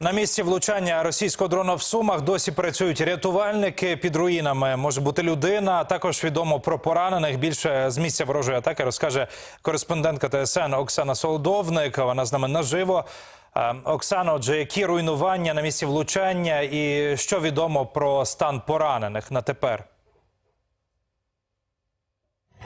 На місці влучання російського дрона в Сумах досі працюють рятувальники під руїнами. Може бути людина. Також відомо про поранених. Більше з місця ворожої атаки розкаже кореспондентка ТСН Оксана Солдовник. Вона з нами наживо. Е, Оксано, отже, які руйнування на місці влучання, і що відомо про стан поранених на тепер?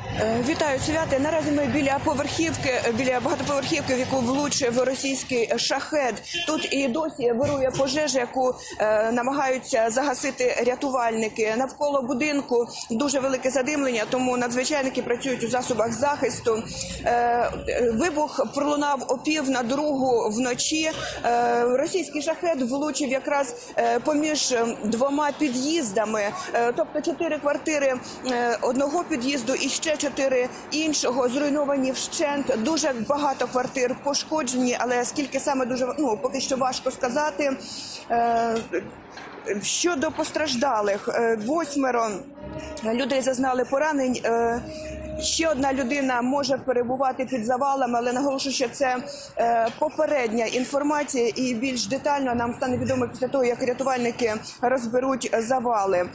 Е, Вітаю святи. Наразі ми біля поверхівки, е, біля багатоповерхівки, в яку влучив російський шахет. Тут і досі вирує пожежа, яку е, намагаються загасити рятувальники. Навколо будинку дуже велике задимлення, тому надзвичайники працюють у засобах захисту. Е, вибух пролунав о пів на другу вночі. Е, російський шахет влучив якраз е, поміж е, двома під'їздами, Е, тобто чотири квартири е, одного під'їзду і ще чотири іншого зруйновані вщент. Дуже багато квартир пошкоджені, але скільки саме дуже ну поки що важко сказати. Е, Щодо постраждалих, е, восьмеро людей зазнали поранень. Е, Ще одна людина може перебувати під завалами, але наголошую, що це попередня інформація, і більш детально нам стане відомо після того, як рятувальники розберуть завали.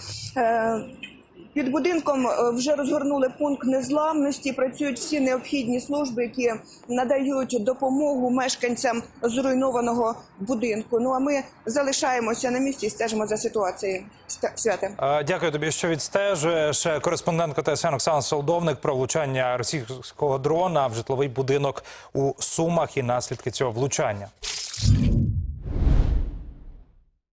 Під будинком е, вже розгорнули пункт незламності. Працюють всі необхідні служби, які надають допомогу мешканцям зруйнованого будинку. Ну а ми залишаємося на місці і стежимо за ситуацією. Святе. Дякую тобі, що відстежуєш. Кореспондентка ТСН Оксана Солдовник про влучання російського дрона в житловий будинок у Сумах і наслідки цього влучання.